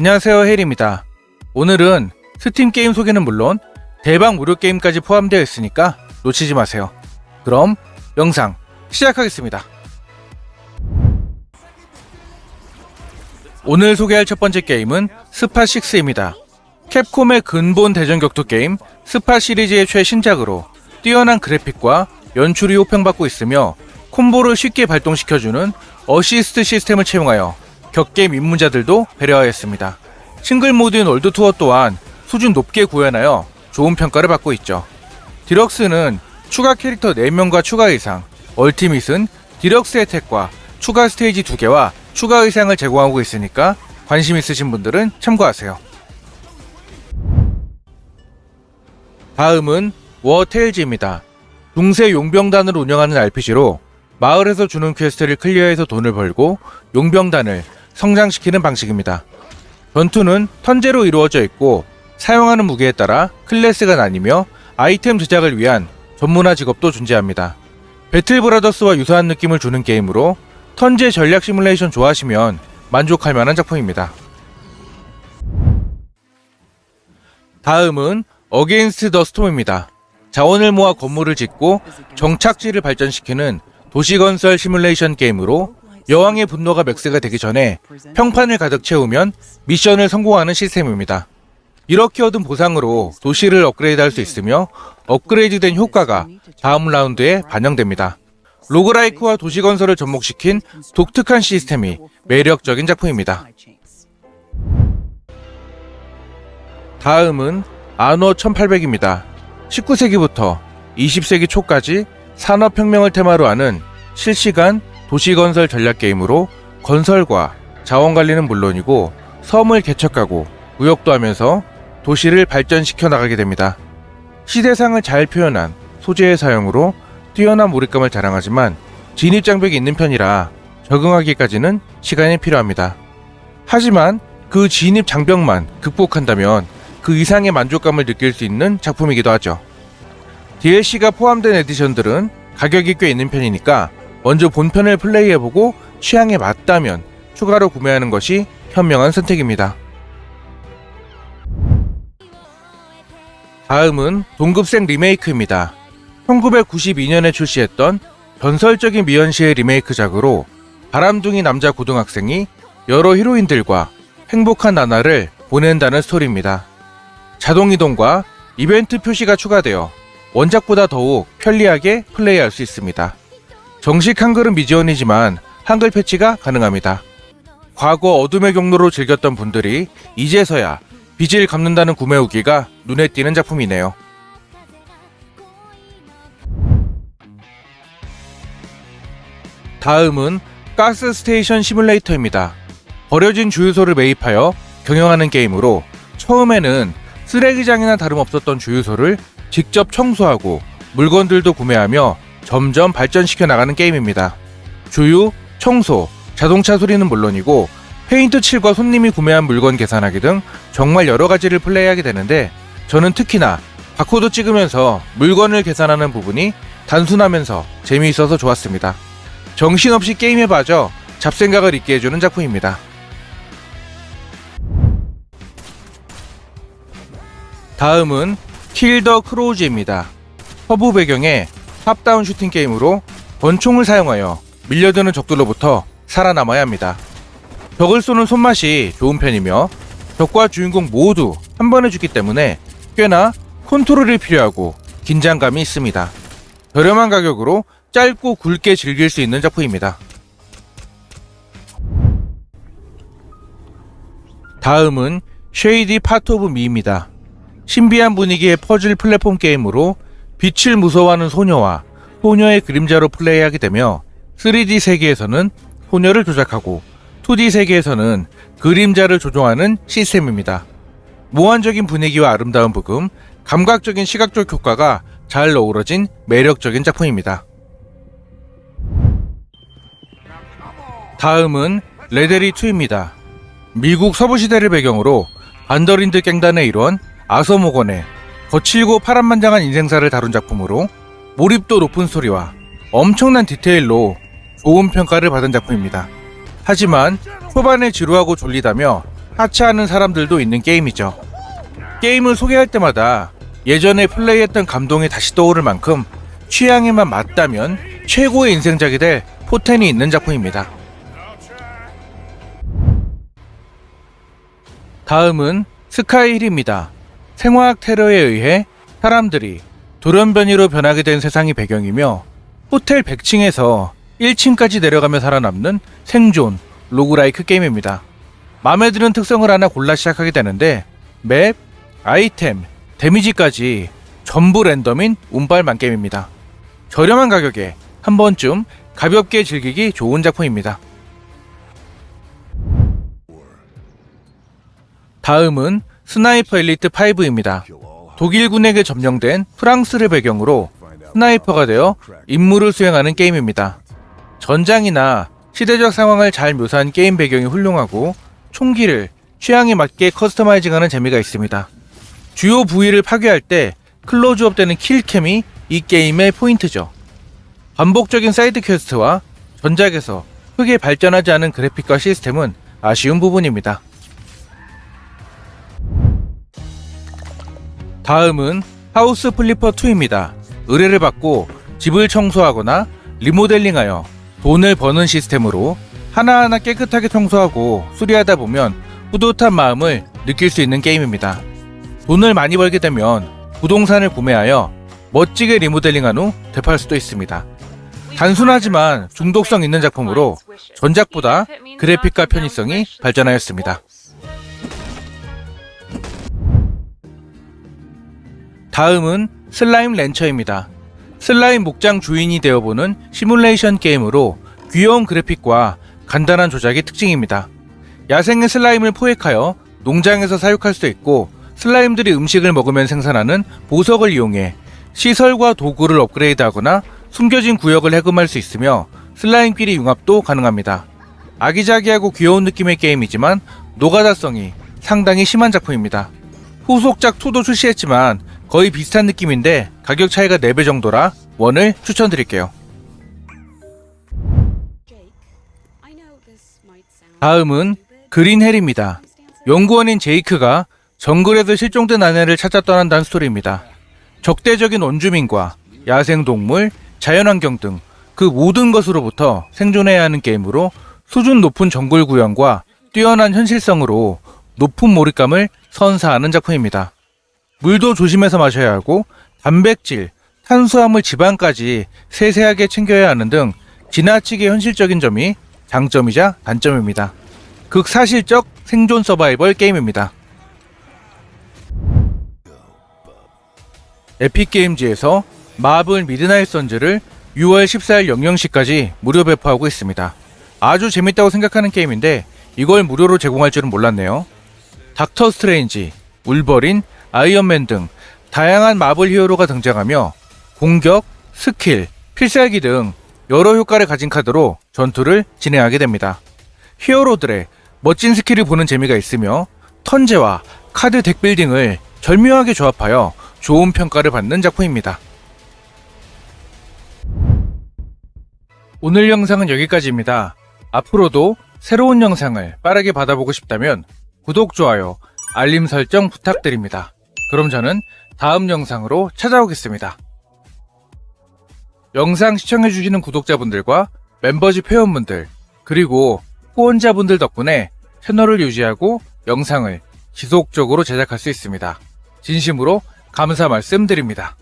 안녕하세요 헬입니다. 오늘은 스팀 게임 소개는 물론 대박 무료 게임까지 포함되어 있으니까 놓치지 마세요. 그럼 영상 시작하겠습니다. 오늘 소개할 첫 번째 게임은 스파6입니다. 캡콤의 근본 대전 격투 게임 스파 시리즈의 최신작으로 뛰어난 그래픽과 연출이 호평받고 있으며 콤보를 쉽게 발동시켜주는 어시스트 시스템을 채용하여 격게임 입문자들도 배려하였습니다. 싱글 모드인 월드 투어 또한 수준 높게 구현하여 좋은 평가를 받고 있죠. 디럭스는 추가 캐릭터 4명과 추가 의상, 얼티밋은 디럭스 혜택과 추가 스테이지 2개와 추가 의상을 제공하고 있으니까 관심 있으신 분들은 참고하세요. 다음은 워테일즈입니다. 중세 용병단을 운영하는 RPG로 마을에서 주는 퀘스트를 클리어해서 돈을 벌고 용병단을 성장시키는 방식입니다. 전투는 턴제로 이루어져 있고 사용하는 무기에 따라 클래스가 나뉘며 아이템 제작을 위한 전문화 직업도 존재합니다. 배틀 브라더스와 유사한 느낌을 주는 게임으로 턴제 전략 시뮬레이션 좋아하시면 만족할 만한 작품입니다. 다음은 어게인스트 더 스톰입니다. 자원을 모아 건물을 짓고 정착지를 발전시키는 도시 건설 시뮬레이션 게임으로 여왕의 분노가 맥스가 되기 전에 평판을 가득 채우면 미션을 성공하는 시스템입니다. 이렇게 얻은 보상으로 도시를 업그레이드할 수 있으며 업그레이드된 효과가 다음 라운드에 반영됩니다. 로그라이크와 도시 건설을 접목시킨 독특한 시스템이 매력적인 작품입니다. 다음은 아노 1800입니다. 19세기부터 20세기 초까지 산업혁명을 테마로 하는 실시간 도시건설 전략 게임으로 건설과 자원 관리는 물론이고 섬을 개척하고 무역도 하면서 도시를 발전시켜 나가게 됩니다. 시대상을 잘 표현한 소재의 사용으로 뛰어난 몰입감을 자랑하지만 진입 장벽이 있는 편이라 적응하기까지는 시간이 필요합니다. 하지만 그 진입 장벽만 극복한다면 그 이상의 만족감을 느낄 수 있는 작품이기도 하죠. DLC가 포함된 에디션들은 가격이 꽤 있는 편이니까 먼저 본편을 플레이해보고 취향에 맞다면 추가로 구매하는 것이 현명한 선택입니다. 다음은 동급생 리메이크입니다. 1992년에 출시했던 전설적인 미연시의 리메이크작으로 바람둥이 남자 고등학생이 여러 히로인들과 행복한 나날을 보낸다는 스토리입니다. 자동이동과 이벤트 표시가 추가되어 원작보다 더욱 편리하게 플레이할 수 있습니다. 정식 한글은 미지원이지만 한글 패치가 가능합니다. 과거 어둠의 경로로 즐겼던 분들이 이제서야 빚을 갚는다는 구매 후기가 눈에 띄는 작품이네요. 다음은 가스 스테이션 시뮬레이터입니다. 버려진 주유소를 매입하여 경영하는 게임으로 처음에는 쓰레기장이나 다름없었던 주유소를 직접 청소하고 물건들도 구매하며 점점 발전시켜 나가는 게임입니다. 주유, 청소, 자동차 수리는 물론이고 페인트 칠과 손님이 구매한 물건 계산하기 등 정말 여러 가지를 플레이하게 되는데 저는 특히나 바코드 찍으면서 물건을 계산하는 부분이 단순하면서 재미있어서 좋았습니다. 정신없이 게임에 빠져 잡생각을 잊게 해주는 작품입니다. 다음은 킬더 크로우즈입니다. 서부 배경의 탑다운 슈팅 게임으로 권총을 사용하여 밀려드는 적들로부터 살아남아야 합니다. 적을 쏘는 손맛이 좋은 편이며 적과 주인공 모두 한 번에 죽기 때문에 꽤나 컨트롤이 필요하고 긴장감이 있습니다. 저렴한 가격으로 짧고 굵게 즐길 수 있는 작품입니다. 다음은 쉐이디 파트 오브 미입니다. 신비한 분위기의 퍼즐 플랫폼 게임으로 빛을 무서워하는 소녀와 소녀의 그림자로 플레이하게 되며 3D 세계에서는 소녀를 조작하고 2D 세계에서는 그림자를 조종하는 시스템입니다. 몽환적인 분위기와 아름다운 부금, 감각적인 시각적 효과가 잘 어우러진 매력적인 작품입니다. 다음은 레데리 2입니다. 미국 서부시대를 배경으로 반더린드 갱단의 일원 아서모건의 거칠고 파란만장한 인생사를 다룬 작품으로 몰입도 높은 스토리와 엄청난 디테일로 좋은 평가를 받은 작품입니다. 하지만 초반에 지루하고 졸리다며 하차하는 사람들도 있는 게임이죠. 게임을 소개할 때마다 예전에 플레이했던 감동이 다시 떠오를 만큼 취향에만 맞다면 최고의 인생작이 될 포텐이 있는 작품입니다. 다음은 스카이힐입니다. 생화학 테러에 의해 사람들이 돌연변이로 변하게 된 세상이 배경이며 호텔 100층에서 1층까지 내려가며 살아남는 생존 로그라이크 게임입니다. 마음에 드는 특성을 하나 골라 시작하게 되는데 맵, 아이템, 데미지까지 전부 랜덤인 운빨만 게임입니다. 저렴한 가격에 한 번쯤 가볍게 즐기기 좋은 작품입니다. 다음은 스나이퍼 엘리트 5입니다. 독일군에게 점령된 프랑스를 배경으로 스나이퍼가 되어 임무를 수행하는 게임입니다. 전장이나 시대적 상황을 잘 묘사한 게임 배경이 훌륭하고 총기를 취향에 맞게 커스터마이징하는 재미가 있습니다. 주요 부위를 파괴할 때 클로즈업 되는 킬캠이 이 게임의 포인트죠. 반복적인 사이드 퀘스트와 전작에서 크게 발전하지 않은 그래픽과 시스템은 아쉬운 부분입니다. 다음은 하우스 플리퍼 2입니다. 의뢰를 받고 집을 청소하거나 리모델링하여 돈을 버는 시스템으로 하나하나 깨끗하게 청소하고 수리하다 보면 뿌듯한 마음을 느낄 수 있는 게임입니다. 돈을 많이 벌게 되면 부동산을 구매하여 멋지게 리모델링한 후 되팔 수도 있습니다. 단순하지만 중독성 있는 작품으로 전작보다 그래픽과 편의성이 발전하였습니다. 다음은 슬라임 렌처입니다. 슬라임 목장 주인이 되어보는 시뮬레이션 게임으로 귀여운 그래픽과 간단한 조작이 특징입니다. 야생의 슬라임을 포획하여 농장에서 사육할 수도 있고 슬라임들이 음식을 먹으면 생산하는 보석을 이용해 시설과 도구를 업그레이드하거나 숨겨진 구역을 해금할 수 있으며 슬라임끼리 융합도 가능합니다. 아기자기하고 귀여운 느낌의 게임이지만 노가다성이 상당히 심한 작품입니다. 후속작 2도 출시했지만 거의 비슷한 느낌인데 가격 차이가 4배 정도라 원을 추천드릴게요. 다음은 그린 헬입니다. 연구원인 제이크가 정글에서 실종된 아내를 찾아 떠난다는 스토리입니다. 적대적인 원주민과 야생동물, 자연환경 등 그 모든 것으로부터 생존해야 하는 게임으로 수준 높은 정글 구현과 뛰어난 현실성으로 높은 몰입감을 선사하는 작품입니다. 물도 조심해서 마셔야 하고 단백질, 탄수화물, 지방까지 세세하게 챙겨야 하는 등 지나치게 현실적인 점이 장점이자 단점입니다. 극사실적 생존 서바이벌 게임입니다. 에픽게임즈에서 마블 미드나잇 선즈를 6월 14일 00시까지 무료 배포하고 있습니다. 아주 재밌다고 생각하는 게임인데 이걸 무료로 제공할 줄은 몰랐네요. 닥터 스트레인지, 울버린, 아이언맨 등 다양한 마블 히어로가 등장하며 공격, 스킬, 필살기 등 여러 효과를 가진 카드로 전투를 진행하게 됩니다. 히어로들의 멋진 스킬을 보는 재미가 있으며 턴제와 카드 덱 빌딩을 절묘하게 조합하여 좋은 평가를 받는 작품입니다. 오늘 영상은 여기까지입니다. 앞으로도 새로운 영상을 빠르게 받아보고 싶다면 구독, 좋아요, 알림 설정 부탁드립니다. 그럼 저는 다음 영상으로 찾아오겠습니다. 영상 시청해주시는 구독자분들과 멤버십 회원분들, 그리고 후원자분들 덕분에 채널을 유지하고 영상을 지속적으로 제작할 수 있습니다. 진심으로 감사 말씀드립니다.